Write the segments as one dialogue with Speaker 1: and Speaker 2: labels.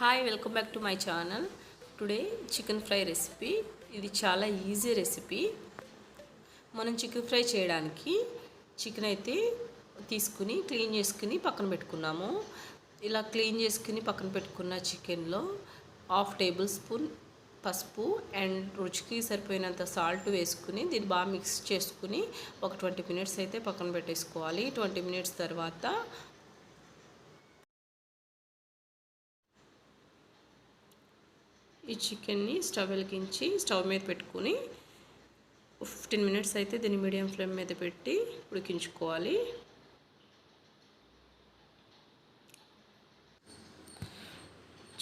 Speaker 1: Hi welcome back to my channel today chicken fry recipe ఇది చాలా easy recipe మనం chicken fry చేయడానికి chicken అయితే తీసుకుని క్లీన్ చేసుకుని పక్కన పెట్టుకున్నాము. ఇలా క్లీన్ చేసుకుని పక్కన పెట్టుకున్న చికెన్లో హాఫ్ టేబుల్ స్పూన్ పసుపు అండ్ రుచికి సరిపోయినంత సాల్ట్ వేసుకుని దీన్ని బాగా మిక్స్ చేసుకుని ఒక ట్వంటీ మినిట్స్ అయితే పక్కన పెట్టేసుకోవాలి. ట్వంటీ మినిట్స్ తర్వాత ఈ చికెన్ని స్టవ్ వెలిగించి స్టవ్ మీద పెట్టుకుని ఫిఫ్టీన్ మినిట్స్ అయితే దీన్ని మీడియం ఫ్లేమ్ మీద పెట్టి ఉడికించుకోవాలి.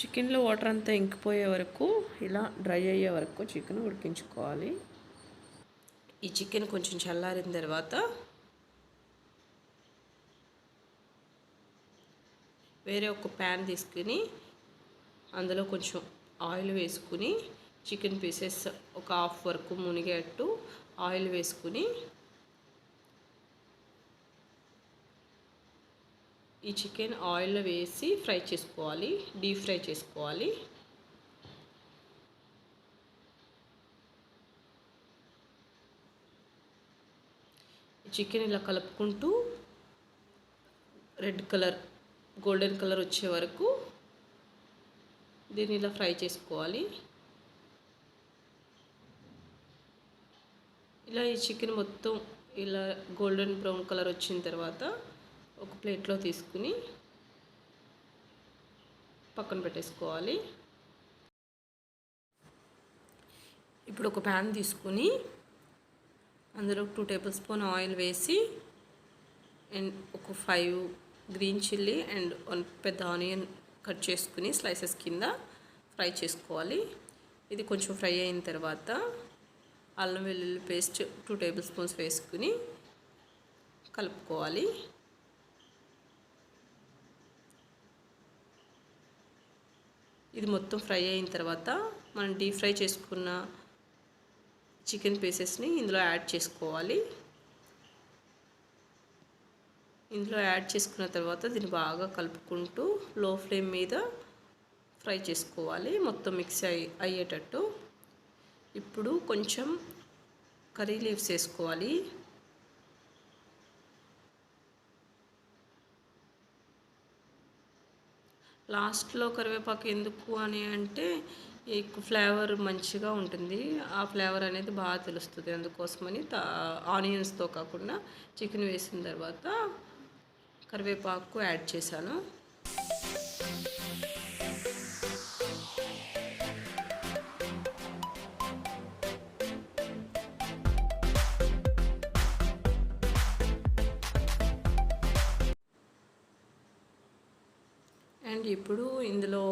Speaker 1: చికెన్లో వాటర్ అంతా ఇంకిపోయే వరకు ఇలా డ్రై అయ్యే వరకు చికెన్ ఉడికించుకోవాలి. ఈ చికెన్ కొంచెం చల్లారిన తర్వాత వేరే ఒక ప్యాన్ తీసుకుని అందులో కొంచెం ఆయిల్ వేసుకుని చికెన్ పీసెస్ ఒక హాఫ్ వరకు మునిగేట్టు ఆయిల్ వేసుకుని ఈ చికెన్ ఆయిల్లో వేసి ఫ్రై చేసుకోవాలి డీప్ ఫ్రై చేసుకోవాలి. చికెన్ ఇలా కలుపుకుంటూ రెడ్ కలర్ గోల్డెన్ కలర్ వచ్చే వరకు దీన్ని ఇలా ఫ్రై చేసుకోవాలి. ఇలా ఈ చికెన్ మొత్తం ఇలా గోల్డెన్ బ్రౌన్ కలర్ వచ్చిన తర్వాత ఒక ప్లేట్లో తీసుకుని పక్కన పెట్టేసుకోవాలి. ఇప్పుడు ఒక ప్యాన్ తీసుకుని అందులో టూ టేబుల్ స్పూన్ ఆయిల్ వేసి అండ్ ఒక five green chilli and one పెద్ద ఆనియన్ కట్ చేసుకుని స్లైసెస్ కింద ఫ్రై చేసుకోవాలి. ఇది కొంచెం ఫ్రై అయిన తర్వాత అల్లం వెల్లుల్లి పేస్ట్ టూ టేబుల్ స్పూన్స్ వేసుకుని కలుపుకోవాలి. ఇది మొత్తం ఫ్రై అయిన తర్వాత మనం డీప్ ఫ్రై చేసుకున్న చికెన్ పీసెస్ని ఇందులో యాడ్ చేసుకోవాలి. ఇందులో యాడ్ చేసుకున్న తర్వాత దీన్ని బాగా కలుపుకుంటూ లో ఫ్లేమ్ మీద ఫ్రై చేసుకోవాలి. మొత్తం మిక్స్ అయ్యి అయ్యేటట్టు. ఇప్పుడు కొంచెం కర్రీ లీవ్స్ వేసుకోవాలి. లాస్ట్లో కరివేపాకు ఎందుకు అని అంటే ఫ్లేవర్ మంచిగా ఉంటుంది. ఆ ఫ్లేవర్ అనేది బాగా తెలుస్తుంది. అందుకోసమని ఆనియన్స్తో కాకుండా చికెన్ వేసిన తర్వాత కరివేపాకు యాడ్ చేశాను. అండ్ ఇప్పుడు ఇందులో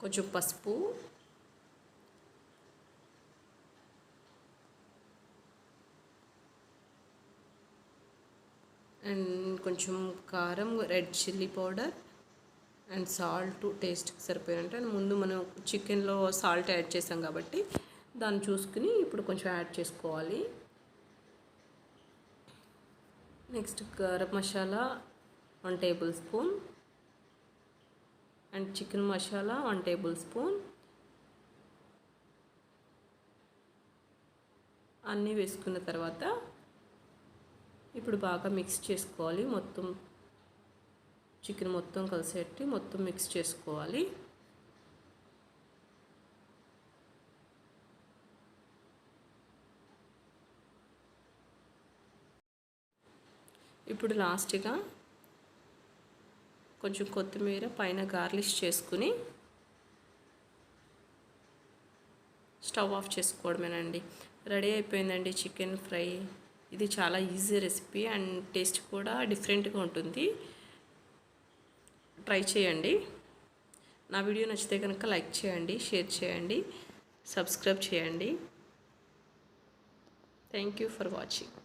Speaker 1: కొంచెం పసుపు అండ్ కొంచెం కారం red chilli powder and salt టేస్ట్కి సరిపోయినట్టు. అండ్ ముందు మనం చికెన్లో సాల్ట్ యాడ్ చేసాం కాబట్టి దాన్ని చూసుకుని ఇప్పుడు కొంచెం యాడ్ చేసుకోవాలి. Next garam masala one table spoon and chicken masala one table spoon. అన్నీ వేసుకున్న తర్వాత ఇప్పుడు బాగా మిక్స్ చేసుకోవాలి. మొత్తం చికెన్ మొత్తం కలిసేట్టి మొత్తం మిక్స్ చేసుకోవాలి. ఇప్పుడు లాస్ట్గా కొంచెం కొత్తిమీర పైన గార్లిష్ చేసుకుని స్టవ్ ఆఫ్ చేసుకోవడమేనండి. రెడీ అయిపోయిందండి చికెన్ ఫ్రై. ఇది చాలా ఈజీ రెసిపీ అండ్ టేస్ట్ కూడా డిఫరెంట్గా ఉంటుంది. ట్రై చేయండి. నా వీడియో నచ్చితే కనుక లైక్ చేయండి షేర్ చేయండి సబ్స్క్రైబ్ చేయండి. Thank you for watching